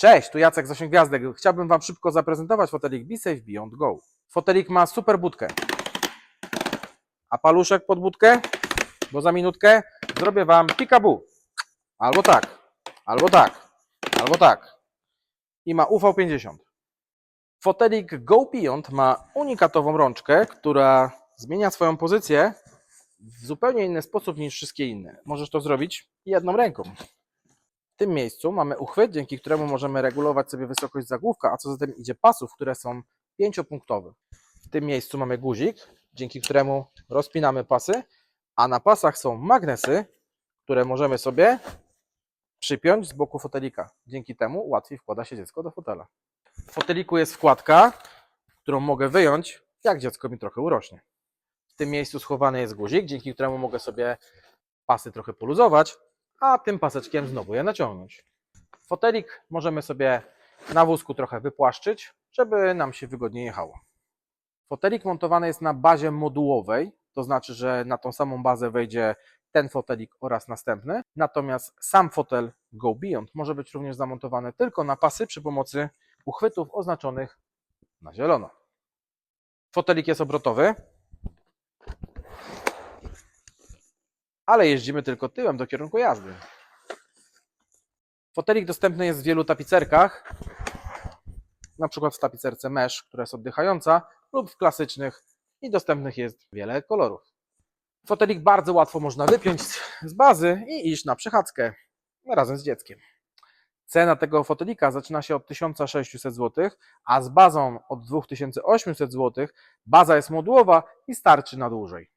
Cześć, tu Jacek z 8 Gwiazdek. Chciałbym Wam szybko zaprezentować fotelik BeSafe Beyond Go. Fotelik ma super budkę. A paluszek pod budkę? Bo za minutkę zrobię Wam pikabu. Albo tak, albo tak, albo tak. I ma UV50. Fotelik Go Beyond ma unikatową rączkę, która zmienia swoją pozycję w zupełnie inny sposób niż wszystkie inne. Możesz to zrobić jedną ręką. W tym miejscu mamy uchwyt, dzięki któremu możemy regulować sobie wysokość zagłówka, a co za tym idzie pasów, które są pięciopunktowe. W tym miejscu mamy guzik, dzięki któremu rozpinamy pasy, a na pasach są magnesy, które możemy sobie przypiąć z boku fotelika. Dzięki temu łatwiej wkłada się dziecko do fotela. W foteliku jest wkładka, którą mogę wyjąć, jak dziecko mi trochę urośnie. W tym miejscu schowany jest guzik, dzięki któremu mogę sobie pasy trochę poluzować, a tym paseczkiem znowu je naciągnąć. Fotelik możemy sobie na wózku trochę wypłaszczyć, żeby nam się wygodnie jechało. Fotelik montowany jest na bazie modułowej, to znaczy, że na tą samą bazę wejdzie ten fotelik oraz następny, natomiast sam fotel Go Beyond może być również zamontowany tylko na pasy przy pomocy uchwytów oznaczonych na zielono. Fotelik jest obrotowy, ale jeździmy tylko tyłem do kierunku jazdy. Fotelik dostępny jest w wielu tapicerkach, na przykład w tapicerce mesh, która jest oddychająca, lub w klasycznych i dostępnych jest wiele kolorów. Fotelik bardzo łatwo można wypiąć z- bazy i iść na przechadzkę razem z dzieckiem. Cena tego fotelika zaczyna się od 1600 zł, a z bazą od 2800 zł. Baza jest modułowa i starczy na dłużej.